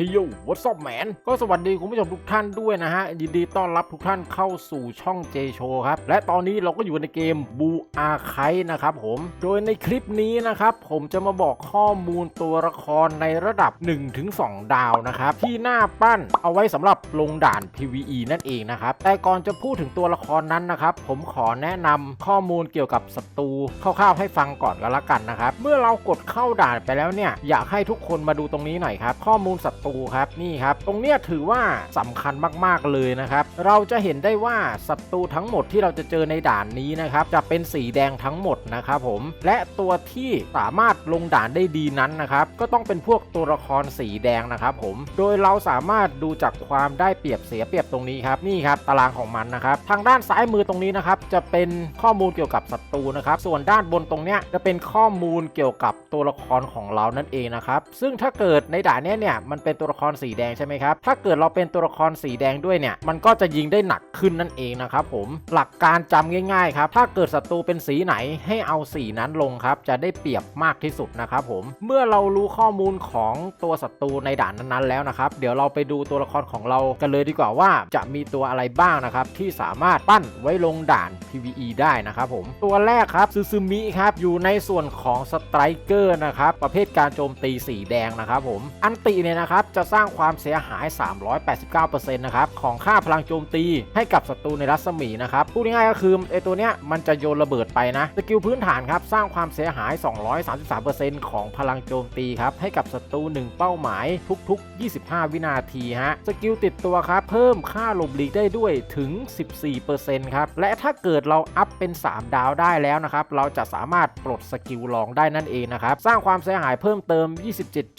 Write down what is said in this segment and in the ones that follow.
เฮ้ยโย่ what's up man ก็สวัสดีคุณผู้ชมทุกท่านด้วยนะฮะ ยินดีต้อนรับทุกท่านเข้าสู่ช่อง J Show ครับ และตอนนี้เราก็อยู่ในเกมบูอาไคนะครับผม โดยในคลิปนี้นะครับ ผมจะมาบอกข้อมูลตัวละครในระดับ 1-2 ดาวนะครับ ที่หน้าปั้นเอาไว้สำหรับลงด่าน PVE นั่นเองนะครับ แต่ก่อนจะพูดถึงตัวละครนั้นนะครับ ผมขอแนะนำข้อมูลเกี่ยวกับศัตรูคร่าวๆให้ฟังก่อนก็แล้วกันนะครับเมื่อเรากดเข้าด่านไปแล้วเนี่ยอยากให้ทุกคนมาดูตรงนี้หน่อยครับข้อมูลศัตรูครับนี่ครับ ตรงเนี้ยถือว่าสำคัญมากๆเลยนะครับ เราจะเห็นได้ว่าศัตรูทั้งหมดที่เราจะเจอในด่านนี้นะครับ จะเป็นสีแดงทั้งหมดนะครับผม และตัวที่สามารถลงด่านได้ดีนั้นนะครับ ก็ต้องเป็นพวกตัวละครสีแดงนะครับผม โดยเราสามารถดูจากความได้เปรียบเสียเปรียบตรงนี้ครับ นี่ครับตารางของมันนะครับ ทางด้านซ้ายมือตรงนี้นะครับ จะเป็นข้อมูลเกี่ยวกับศัตรูนะครับ ส่วนด้านบนตรงเนี้ยจะเป็นข้อมูลเกี่ยวกับตัวละครของเรานั่นเองนะครับ ซึ่งถ้าเกิดในด่านเนี้ยเนี่ยมันเป็นตัวละครสีแดงใช่ไหมครับ ถ้าเกิดเราเป็นตัวละครสีแดงด้วยเนี่ย มันก็จะยิงได้หนักขึ้นนั่นเองนะครับผม หลักการจำง่ายๆครับ ถ้าเกิดศัตรูเป็นสีไหนให้เอาสีนั้นลงครับ จะได้เปรียบมากที่สุดนะครับผม เมื่อเรารู้ข้อมูลของตัวศัตรูในด่านนั้นๆแล้วนะครับ เดี๋ยวเราไปดูตัวละครของเรากันเลยดีกว่าว่าจะมีตัวอะไรบ้างนะครับที่สามารถปั้นไว้ลงด่าน PVE ได้นะครับผม ตัวแรกครับซูซูมิครับอยู่ในส่วนของสไตรเกอร์นะครับประเภทการโจมตีสีแดงนะครับผม อันติเนี่ยนะครับจะสร้างความเสียหาย 389%นะครับของค่าพลังโจมตีให้กับศัตรูในรัศมีนะครับพูดง่ายๆก็คือไอตัวเนี้ยมันจะโยนระเบิดไปนะสกิลพื้นฐานครับสร้างความเสียหาย 233%ของพลังโจมตีครับให้กับศัตรู1เป้าหมายทุก ๆ 25 วินาทีฮะสกิลติดตัวครับเพิ่มค่าหลบหลีกได้ด้วยถึง 14%ครับและถ้าเกิดเราอัพเป็น 3 ดาวได้แล้วนะครับเราจะสามารถปลดสกิลลองได้นั่นเองนะครับสร้างความเสียหายเพิ่มเติม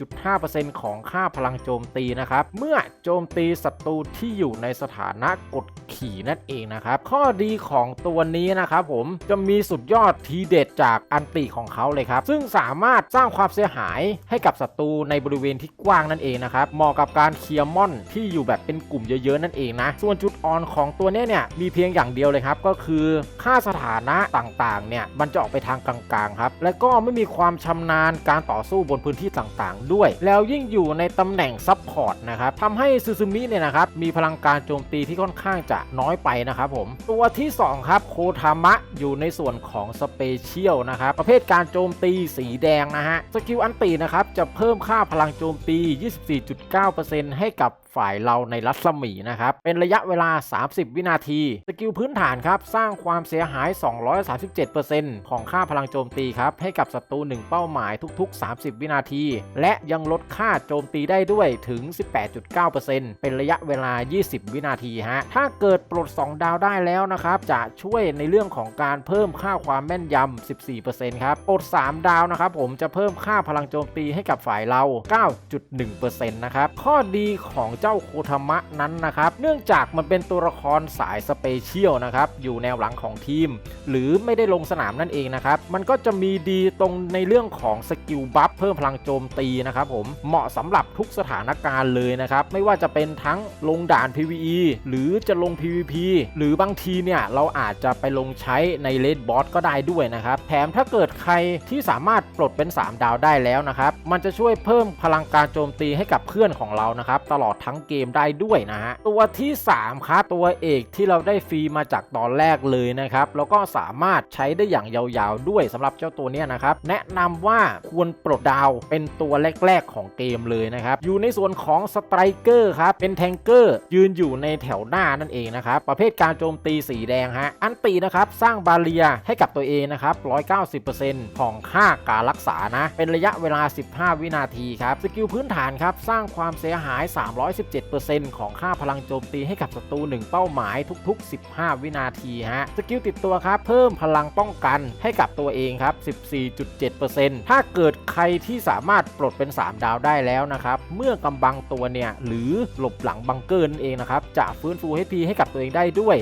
27.5%ของค่าพลังโจมตีนะครับ เมื่อโจมตีศัตรูที่อยู่ในสถานะกดขี่นั่นเองนะครับ ข้อดีของตัวนี้นะครับผมจะมีสุดยอดทีเด็ดจากอันติของเขาเลยครับ ซึ่งสามารถสร้างความเสียหายให้กับศัตรูในบริเวณที่กว้างนั่นเองนะครับ เหมาะกับการเคลียร์มอนที่อยู่แบบเป็นกลุ่มเยอะๆนั่นเองนะ ส่วนจุดอ่อนของตัวนี้เนี่ยมีเพียงอย่างเดียวเลยครับ ก็คือค่าสถานะต่างๆเนี่ยมันจะออกไปทางกลางๆครับ และก็ไม่มีความชำนาญการต่อสู้บนพื้นที่ต่างๆ ด้วย แล้วยิ่งอยู่ในตำแหน่งซับพอร์ตนะครับทำให้ซูซูมิเนี่ยนะครับมีพลังการโจมตีที่ค่อนข้างจะน้อยไปนะครับผม ตัวที่สองครับโคทามะอยู่ในส่วนของสเปเชียลนะครับประเภทการโจมตีสีแดงนะฮะสกิลอันตีนะครับจะเพิ่มค่าพลังโจมตี 24.9%ให้กับ ฝ่ายเราในรัศมีนะครับ เป็นระยะเวลา 30 วินาที สกิลพื้นฐานครับ สร้างความเสียหาย 237%ของค่าพลังโจมตีครับ ให้กับศัตรู1เป้าหมายทุก ๆ 30 วินาที และยังลดค่าโจมตีได้ด้วยถึง 18.9%เป็นระยะเวลา 20 วินาทีฮะ ถ้าเกิดปลด 2 ดาวได้แล้วนะครับ จะช่วยในเรื่องของการเพิ่มค่าความแม่นยำ 14%ครับ ปลด 3 ดาวนะครับผมจะเพิ่มค่าพลังโจมตีให้กับฝ่ายเรา 9.1%นะครับ ข้อดีของเจ้าโคทมะนั้นนะครับ เนื่องจากมันเป็นตัวละครสายสเปเชียลนะครับ อยู่แนวหลังของทีม หรือไม่ได้ลงสนามนั่นเองนะครับ มันก็จะมีดีตรงในเรื่องของสกิลบัฟเพิ่มพลังโจมตีนะครับผม เหมาะสำหรับทุกสถานการณ์เลยนะครับ ไม่ว่าจะเป็นทั้งลงด่าน PVE หรือจะลง PVP หรือบางทีเนี่ยเราอาจจะไปลงใช้ในเลดบอสก็ได้ด้วยนะครับ แถมถ้าเกิดใครที่สามารถปลดเป็น 3 ดาวได้แล้วนะครับ มันจะช่วยเพิ่มพลังการโจมตีให้กับเพื่อนของเรานะครับ ตลอดทั้งเกมได้ด้วยนะฮะตัวที่ 3 ครับ ตัวเอกที่เราได้ฟรีมาจากตอนแรกเลยนะครับ แล้วก็สามารถใช้ได้อย่างยาวๆด้วยสำหรับเจ้าตัวนี้นะครับ แนะนำว่าควรปลดดาวเป็นตัวแรกๆของเกมเลยนะครับ อยู่ในส่วนของสไตรเกอร์ครับ เป็นแทงเกอร์ยืนอยู่ในแถวหน้านั่นเองนะครับ ประเภทการโจมตีสีแดงฮะ อันตีนะครับ สร้างบาเรียให้กับตัวเองนะครับ 190%ของค่าการรักษานะ เป็นระยะเวลา 15 วินาทีครับ สกิลพื้นฐานครับ สร้างความเสียหาย317%ของค่าพลังโจมตีให้กับศัตรู1เป้าหมายทุก ๆ 15 วินาทีฮะสกิลติดตัวครับเพิ่มพลังป้องกันให้กับตัวเองครับ 14.7%ถ้าเกิดใครที่สามารถปลดเป็น 3 ดาวได้แล้วนะครับ เมื่อกำบังตัวเนี่ยหรือหลบหลังบังเกอร์นั่นเองนะครับ จะฟื้นฟู HP ให้กับตัวเองได้ด้วย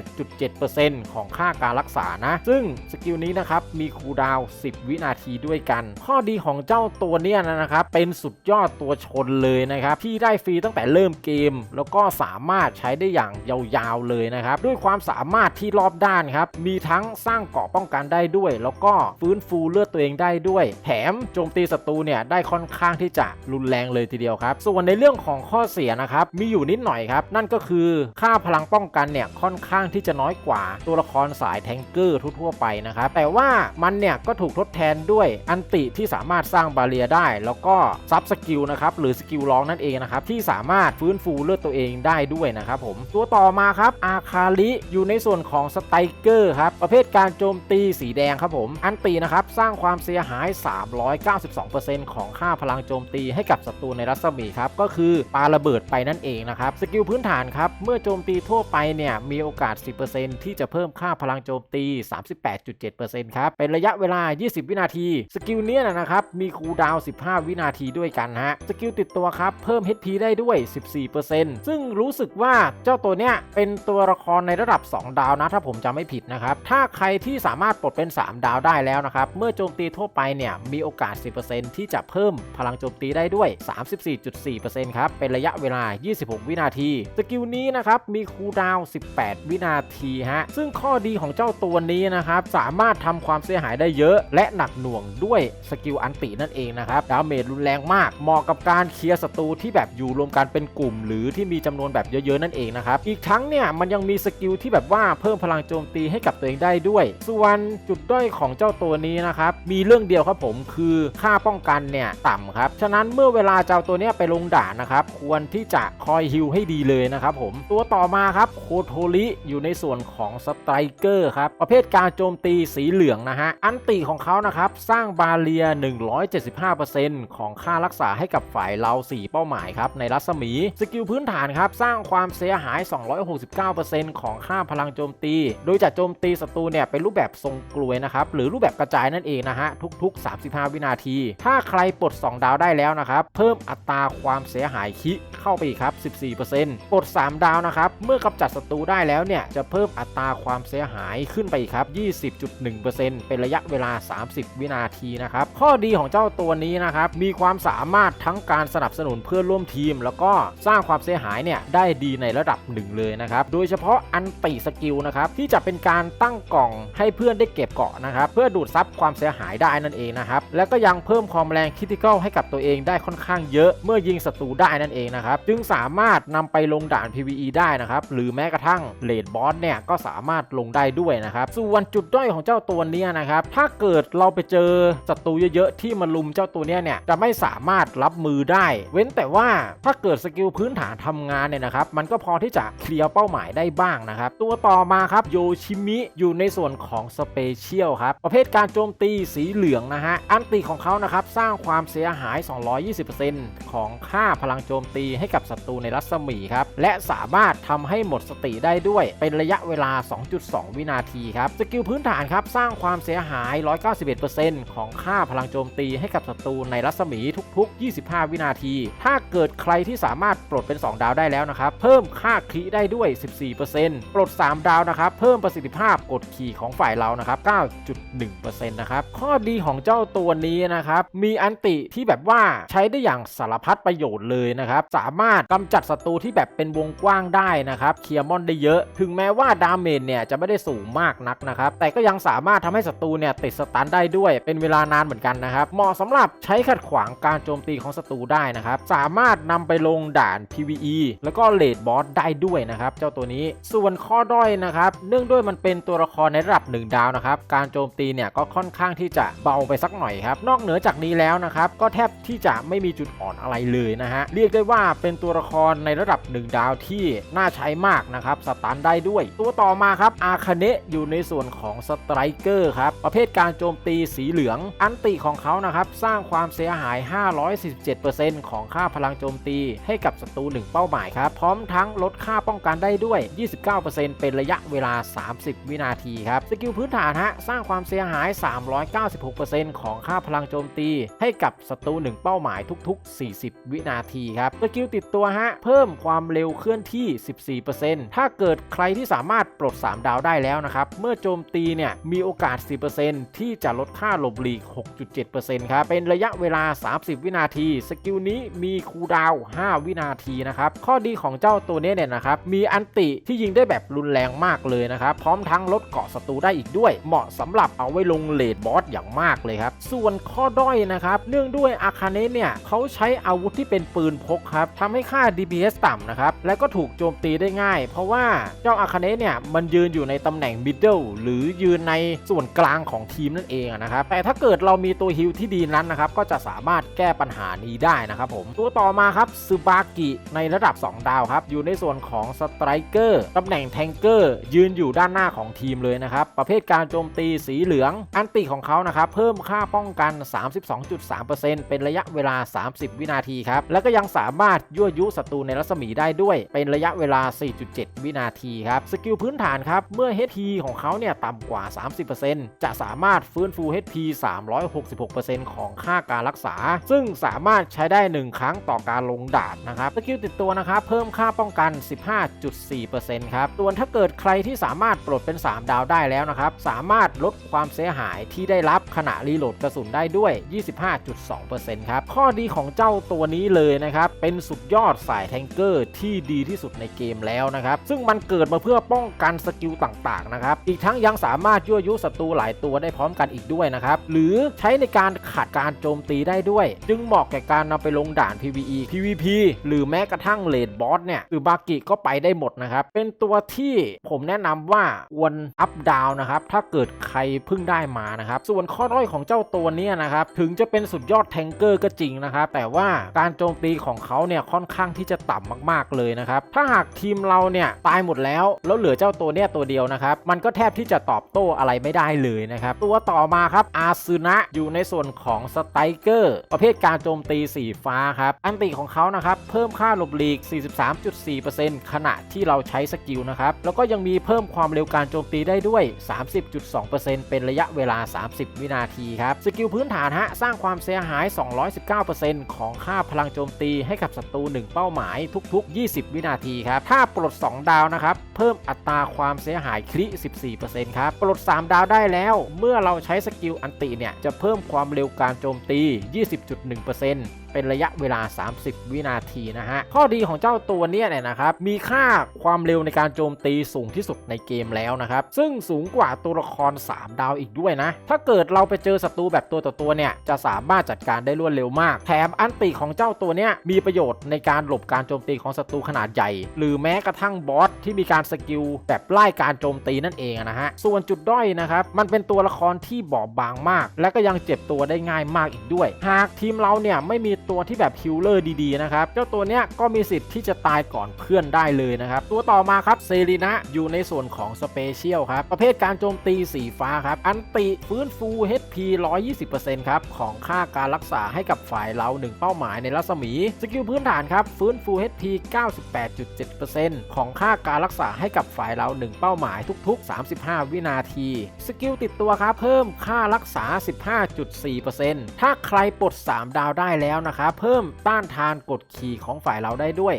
78.7%ของค่าการรักษานะ ซึ่งสกิลนี้นะครับมีคูดาว 10 วินาทีด้วยกัน ข้อดีของเจ้าตัวเนี่ยนะครับ เป็นสุดยอดตัวชนเลยนะครับ ที่ได้ฟรีตั้งแต่เริ่มเกม แล้วก็สามารถใช้ได้อย่างยาวๆเลยนะครับ ด้วยความสามารถที่รอบด้านครับ มีทั้งสร้างเกราะป้องกันได้ด้วย แล้วก็ฟื้นฟูเลือดตัวเองได้ด้วย แถมโจมตีศัตรูเนี่ยได้ค่อนข้างที่จะรุนแรงเลยทีเดียวครับ ส่วนในเรื่องของข้อเสียนะครับมีอยู่นิดหน่อยครับ นั่นก็คือค่าพลังป้องกันเนี่ยค่อนข้างที่จะน้อยกว่าตัวละครสายแทงเกอร์ทั่วๆไปนะครับแต่ว่ามันเนี่ยก็ถูกทดแทนด้วยอันติที่สามารถสร้างบาเรียได้ แล้วก็ซับสกิลนะครับหรือสกิลร้องนั่นเองนะครับที่สาามารถฟื้นฟูเลือดตัวเองได้ด้วยนะครับผมตัวต่อมาครับอาคาลิอยู่ในส่วนของสไตรเกอร์ครับประเภทการโจมตีสีแดงครับผม อันตีนะครับสร้างความเสียหาย 392%ของค่าพลังโจมตีให้กับศัตรูในรัศมีครับก็คือปาระเบิดไปนั่นเองนะครับสกิลพื้นฐานครับเมื่อโจมตีทั่วไปเนี่ยมีโอกาส 10%ที่จะเพิ่มค่าพลังโจมตี 38.7%ครับเป็นระยะเวลา 20 วินาที สกิลเนี้ยนะครับมีคูลดาวน์15 วินาทีด้วยกันฮะสกิลติดตัวครับเพิ่ม HP ได้ด้วย้วย 14%ซึ่งรู้สึกว่าเจ้าตัวเนี้ยเป็นตัวละครในระดับ 2 ดาวนะ ถ้าผมจำไม่ผิดนะครับ ถ้าใครที่สามารถปลดเป็น 3 ดาวได้แล้วนะครับ เมื่อโจมตีทั่วไปเนี่ยมีโอกาส 10%ที่จะเพิ่มพลังโจมตีได้ด้วย 34.4%ครับ เป็นระยะเวลา 26 วินาที สกิลนี้นะครับมีคูลดาวน์ 18 วินาทีฮะ ซึ่งข้อดีของเจ้าตัวนี้นะครับสามารถทำความเสียหายได้เยอะ และหนักหน่วงด้วยสกิลอันตินั่นเองนะครับ ดาเมจรุนแรงมาก เหมาะกับการเคลียร์ศัตรูที่แบบอยู่รวมกันเป็นกลุ่ม หรือที่มีจำนวนแบบเยอะๆนั่นเองนะครับ อีกทั้งเนี่ยมันยังมีสกิลที่แบบว่าเพิ่มพลังโจมตีให้กับตัวเองได้ด้วย ส่วนจุดด้อยของเจ้าตัวนี้นะครับมีเรื่องเดียวครับผมคือค่าป้องกันเนี่ยต่ำครับ ฉะนั้นเมื่อเวลาเจ้าตัวเนี้ยไปลงด่านนะครับควรที่จะคอยฮิลให้ดีเลยนะครับผมตัวต่อมาครับโคโทริอยู่ในส่วนของสไตรเกอร์ครับประเภทการโจมตีสีเหลืองนะฮะอันติของเขานะครับสร้างบาเรีย 175%ของค่ารักษาให้กับฝ่ายเรา 4 เป้าหมายครับในรัศมี สกิลพื้นฐานครับ สร้างความเสียหาย 269%ของค่าพลังโจมตี โดยจะโจมตีศัตรูเนี่ยเป็นรูปแบบทรงกลวยนะครับ หรือรูปแบบกระจายนั่นเองนะฮะ ทุก ๆ 35 วินาที ถ้าใครปลด 2 ดาวได้แล้วนะครับ เพิ่มอัตราความเสียหายคิเข้าไปอีกครับ 14%ปลด 3 ดาวนะครับ เมื่อกำจัดศัตรูได้แล้วเนี่ย จะเพิ่มอัตราความเสียหายขึ้นไปอีกครับ 20.1%เป็นระยะเวลา 30 วินาทีนะครับ ข้อดีของเจ้าตัวนี้นะครับ มีความสามารถทั้งการสนับสนุนเพื่อนร่วมทีมแล้วก็สร้างความเสียหายเนี่ยได้ดีในระดับหนึ่งเลยนะครับโดยเฉพาะอันติสกิลนะครับที่จะเป็นการตั้งกล่องให้เพื่อนได้เก็บเกาะนะครับเพื่อดูดซับความเสียหายได้นั่นเองนะครับแล้วก็ยังเพิ่มความแรงคิติคอลให้กับตัวเองได้ค่อนข้างเยอะเมื่อยิงศัตรูได้นั่นเองนะครับจึงสามารถนำไปลงด่าน PVE ได้นะครับหรือแม้กระทั่งเลดบอสเนี่ยก็สามารถลงได้ด้วยนะครับส่วนจุดด้อยของเจ้าตัวนี้นะครับถ้าเกิดเราไปเจอศัตรูเยอะๆที่มาลุมเจ้าตัวเนี้ยเนี่ยจะไม่สามารถรับมือได้ เว้นแต่ว่าถ้าเกิดสกิลพื้นฐานทำงานเนี่ยนะครับมันก็พอที่จะเคลียร์เป้าหมายได้บ้างนะครับ ตัวต่อมาครับโยชิมิอยู่ในส่วนของสเปเชียลครับประเภทการโจมตีสีเหลืองนะฮะอันติของเขานะครับสร้างความเสียหาย 220%ของค่าพลังโจมตีให้กับศัตรูในรัศมีครับและสามารถทำให้หมดสติได้ด้วย เป็นระยะเวลา 2.2 วินาทีครับสกิลพื้นฐานครับสร้างความเสียหาย 191%ของค่าพลังโจมตีให้กับศัตรูในรัศมีทุก ๆ 25 วินาที ถ้าเกิดใครที่สามารถปลดเป็น 2 ดาวได้แล้วนะครับ เพิ่มค่าคลิได้ด้วย 14%ปลด 3 ดาวนะครับ เพิ่มประสิทธิภาพกดขี่ของฝ่ายเรานะครับ 9.1%นะครับ ข้อดีของเจ้าตัวนี้นะครับ มีอันติที่แบบว่าใช้ได้อย่างสารพัดประโยชน์เลยนะครับ สามารถกำจัดศัตรูที่แบบเป็นวงกว้างได้นะครับ เคลียร์มอนได้เยอะ ถึงแม้ว่าดาเมจเนี่ยจะไม่ได้สูงมากนักนะครับ แต่ก็ยังสามารถทำให้ศัตรูเนี่ยติดสตันได้ด้วย เป็นเวลานานเหมือนกันนะครับ เหมาะสำหรับใช้ขัดขวางการโจมตีของศัตรูได้นะครับ สามารถนำไปลงด่าน PVE แล้วก็เลดบอสได้ด้วยนะครับ เจ้าตัวนี้ ส่วนข้อด้อยนะครับ เนื่องด้วยมันเป็นตัวละครในระดับ 1 ดาวนะครับ การโจมตีเนี่ยก็ค่อนข้างที่จะเบาไปสักหน่อยครับ นอกเหนือจากนี้แล้วนะครับ ก็แทบที่จะไม่มีจุดอ่อนอะไรเลยนะฮะ เรียกได้ว่าเป็นตัวละครในระดับ 1 ดาวที่น่าใช้มากนะครับ สตันได้ด้วย ตัวต่อมาครับ อาคาเนะอยู่ในส่วนของสไตรเกอร์ครับ ประเภทการโจมตีสีเหลือง อันติของเขานะครับ สร้างความเสียหาย 547%ของค่าพลังโจมตีให้กับศัตรู1เป้าหมายครับ พร้อมทั้งลดค่าป้องกันได้ด้วย 29%เป็นระยะเวลา 30 วินาทีครับ สกิลพื้นฐานฮะ สร้างความเสียหาย 396%ของค่าพลังโจมตี ให้กับศัตรู1เป้าหมายทุก ๆ 40 วินาทีครับ สกิลติดตัวฮะ เพิ่มความเร็วเคลื่อนที่ 14%ถ้าเกิดใครที่สามารถปลด 3 ดาวได้แล้วนะครับ เมื่อโจมตีเนี่ย มีโอกาส 10%ที่จะลดค่าหลบหลีก 6.7%ครับ เป็นระยะเวลา 30 วินาที สกิลนี้มีคูดาวน์5วินาทีนะครับ ข้อดีของเจ้าตัวนี้เนี่ยนะครับ มีอันติที่ยิงได้แบบรุนแรงมากเลยนะครับ พร้อมทั้งลดเกาะศัตรูได้อีกด้วย เหมาะสำหรับเอาไว้ลงเลดบอสอย่างมากเลยครับ ส่วนข้อด้อยนะครับ เนื่องด้วยอาคาเนะเนี่ยเขาใช้อาวุธที่เป็นปืนพกครับทำให้ค่า DPS ต่ำนะครับ และก็ถูกโจมตีได้ง่าย เพราะว่าเจ้าอาคาเนะเนี่ยมันยืนอยู่ในตำแหน่ง middle หรือยืนในส่วนกลางของทีมนั่นเองนะครับ แต่ถ้าเกิดเรามีตัวฮิลที่ดีนั้นนะครับ ก็จะสามารถแก้ปัญหานี้ได้นะครับผม ตัวต่อมาครับซูบากิในระดับ 2 ดาวครับ อยู่ในส่วนของสไตรเกอร์ตำแหน่งแทงเกอร์ ยืนอยู่ด้านหน้าของทีมเลยนะครับ ประเภทการโจมตีสีเหลือง อันติของเขานะครับ เพิ่มค่าป้องกัน 32.3%เป็นระยะเวลา 30 วินาทีครับ แล้วก็ยังสามารถยั่วยุศัตรูในรัศมีได้ด้วย เป็นระยะเวลา 4.7 วินาทีครับ สกิลพื้นฐานครับ เมื่อ HP ของเขาเนี่ยต่ำกว่า 30%จะสามารถฟื้นฟู HP 366%ของค่าการรักษา ซึ่งสามารถใช้ได้ 1 ครั้งต่อการลงดาบนะครับสกิลติดตัวนะครับเพิ่มค่าป้องกัน 15.4%ครับส่วนถ้าเกิดใครที่สามารถปลดเป็น 3 ดาวได้แล้วนะครับ สามารถลดความเสียหายที่ได้รับขณะรีโหลดกระสุนได้ด้วย 25.2%ครับ ข้อดีของเจ้าตัวนี้เลยนะครับ เป็นสุดยอดสายแทงเกอร์ที่ดีที่สุดในเกมแล้วนะครับ ซึ่งมันเกิดมาเพื่อป้องกันสกิลต่างๆนะครับ อีกทั้งยังสามารถยั่วยุศัตรูหลายตัวได้พร้อมกันอีกด้วยนะครับ หรือใช้ในการขัดการโจมตีได้ด้วย จึงเหมาะแก่การนำไปลงด่าน PVE PVP หรือแม้กระทั่งเลดบอสเนี่ยอือบากิก็ไปได้หมดนะครับ เป็นตัวที่ผมแนะนำว่าควรอัพดาวนะครับ ถ้าเกิดใครเพิ่งได้มานะครับ ส่วนข้อด้อยของเจ้าตัวนี้นะครับ ถึงจะเป็นสุดยอดแทงเกอร์ก็จริงนะครับ แต่ว่าการโจมตีของเขาเนี่ยค่อนข้างที่จะต่ำมากๆเลยนะครับ ถ้าหากทีมเราเนี่ยตายหมดแล้ว แล้วเหลือเจ้าตัวเนี่ยตัวเดียวนะครับ มันก็แทบที่จะตอบโต้อะไรไม่ได้เลยนะครับ ตัวต่อมาครับอาซึนะอยู่ในส่วนของสไตรเกอร์ประเภทการโจมตีสีฟ้าครับ อันติของเขานะครับเพิ่มค่าหลบหลีก 43.4%ขณะที่เราใช้สกิลนะครับแล้วก็ยังมีเพิ่มความเร็วการโจมตีได้ด้วย 30.2%เป็นระยะเวลา 30 วินาทีครับสกิลพื้นฐานฮะสร้างความเสียหาย 219%ของค่าพลังโจมตีให้กับศัตรู1เป้าหมายทุก ๆ 20 วินาทีครับถ้าปลด 2 ดาวนะครับเพิ่มอัตราความเสียหายคริ14%ครับปลด 3 ดาวได้แล้ว เมื่อเราใช้สกิลอันติเนี่ยจะเพิ่มความเร็วการโจมตี 20.1% เป็นระยะเวลา 30 วินาทีนะฮะ ข้อดีของเจ้าตัวนี้เนี่ยนะครับ มีค่าความเร็วในการโจมตีสูงที่สุดในเกมแล้วนะครับ ซึ่งสูงกว่าตัวละคร 3 ดาวอีกด้วยนะ ถ้าเกิดเราไปเจอศัตรูแบบตัวต่อตัวเนี่ย จะสามารถจัดการได้รวดเร็วมาก แถมอันติของเจ้าตัวเนี้ยมีประโยชน์ในการหลบการโจมตีของศัตรูขนาดใหญ่ หรือแม้กระทั่งบอสที่มีการสกิลแบบไล่การโจมตีนั่นเองนะฮะ ส่วนจุดด้อยนะครับ มันเป็นตัวละครที่บอบบางมาก และก็ยังเจ็บตัวได้ง่ายมากอีกด้วย หากทีมเราเนี่ยไม่มีตัวที่แบบฮิลเลอร์ดีๆนะครับเจ้าตัวเนี้ยก็มีสิทธิ์ที่จะตายก่อนเพื่อนได้เลยนะครับ ตัวต่อมาครับเซรีนะอยู่ในส่วนของสเปเชียลครับ ประเภทการโจมตีสีฟ้าครับ อันติฟื้นฟู HP 120%ครับ ของค่าการรักษาให้กับฝ่ายเรา 1 เป้าหมายในรัศมี สกิลพื้นฐานครับ ฟื้นฟู HP 98.7%ของค่าการรักษาให้กับฝ่ายเรา 1 เป้าหมายทุก ๆ 35 วินาที สกิลติดตัวครับเพิ่มค่ารักษา 15.4%ถ้าใครปลด 3 ดาวได้แล้วนะครับเพิ่มต้านทานกดขี่ของฝ่ายเราได้ด้วย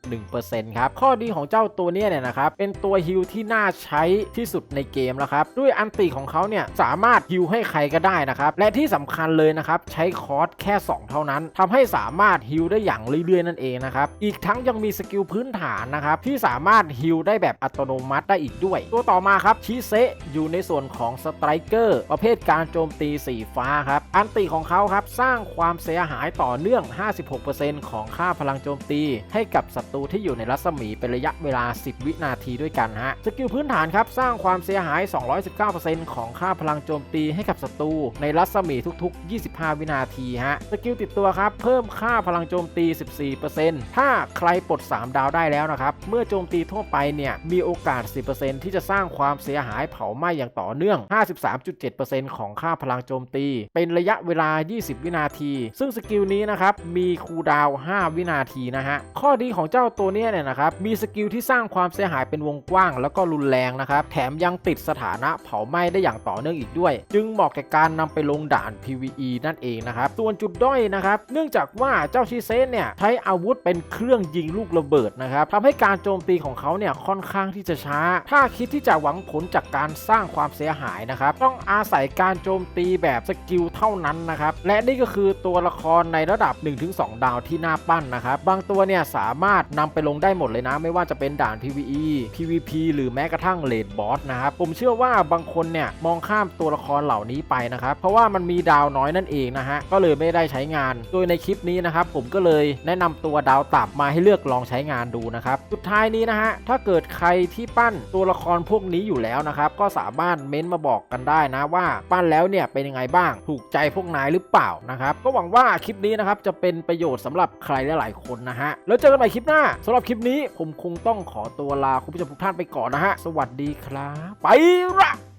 9.1%ครับ ข้อดีของเจ้าตัวเนี้ยเนี่ยนะครับ เป็นตัวฮิลที่น่าใช้ที่สุดในเกมแล้วครับ ด้วยอันติของเขาเนี่ยสามารถฮิลให้ใครก็ได้นะครับ และที่สำคัญเลยนะครับ ใช้คอร์สแค่ 2 เท่านั้นทำให้สามารถฮิลได้อย่างเรื่อยๆ นั่นเองนะครับ อีกทั้งยังมีสกิลพื้นฐานนะครับ ที่สามารถฮิลได้แบบอัตโนมัติได้อีกด้วย ตัวต่อมาครับชิเซะอยู่ในส่วนของสไตรเกอร์ประเภทการโจมตีสีฟ้าครับ อันติของเขาครับสร้างความเสียหายต่อเนื่อง 56%ของค่าพลังโจมตี ให้กับศัตรูที่อยู่ในรัศมีเป็นระยะเวลา 10 วินาทีด้วยกันฮะ สกิลพื้นฐานครับ สร้างความเสียหาย 219%ของค่าพลังโจมตีให้กับศัตรูในรัศมีทุกๆ 25 วินาทีฮะ สกิลติดตัวครับ เพิ่มค่าพลังโจมตี 14%ถ้าใครปลด 3 ดาวได้แล้วนะครับ เมื่อโจมตีทั่วไปเนี่ย มีโอกาส 10%ที่จะสร้างความเสียหายเผาไหม้อย่างต่อเนื่อง 53.7%ของค่าพลังโจมตี เป็นระยะเวลา 20 วินาที ซึ่งสกิลิลนี้นะครับมีคูลดาวน์5วินาทีนะฮะข้อดีของเจ้าตัวเนี้ยเนี่ยนะครับมีสกิลที่สร้างความเสียหายเป็นวงกว้าง แล้วก็รุนแรงนะครับแถมยังติดสถานะเผาไหม้ได้อย่างต่อเนื่องอีกด้วย จึงเหมาะแก่การนำไปลงด่าน PVE นั่นเองนะครับส่วนจุดด้อยนะครับเนื่องจากว่าเจ้าชิเซนเนี่ยใช้อาวุธเป็นเครื่องยิงลูกระเบิดนะครับทำให้การโจมตีของเขาเนี่ยค่อนข้างที่จะช้า ถ้าคิดที่จะหวังผลจากการสร้างความเสียหายนะครับต้องอาศัยการโจมตีแบบสกิลเท่านั้นนะครับและนี่ก็คือตัวละครในระดับ 1-2 ดาวที่หน้าปั้นนะครับ บางตัวเนี่ยสามารถนำไปลงได้หมดเลยนะ ไม่ว่าจะเป็นด่าน PVE PVP หรือแม้กระทั่งเลดบอสนะครับ ผมเชื่อว่าบางคนเนี่ยมองข้ามตัวละครเหล่านี้ไปนะครับ เพราะว่ามันมีดาวน้อยนั่นเองนะฮะ ก็เลยไม่ได้ใช้งาน โดยในคลิปนี้นะครับผมก็เลยแนะนำตัวดาวต่ำมาให้เลือกลองใช้งานดูนะครับ สุดท้ายนี้นะฮะ ถ้าเกิดใครที่ปั้นตัวละครพวกนี้อยู่แล้วนะครับ ก็สามารถเม้นต์มาบอกกันได้นะว่าปั้นแล้วเนี่ยเป็นยังไงบ้าง ถูกใจพวกนายหรือเปล่านะครับ ก็หวังว่าคลิปนี้นะครับจะเป็นประโยชน์สำหรับใครหลายๆคนนะฮะ แล้วเจอกันใหม่คลิปหน้าสำหรับคลิปนี้ผมคงต้องขอตัวลาคุณผู้ชมทุกท่านไปก่อนนะฮะ สวัสดีครับ ไปละ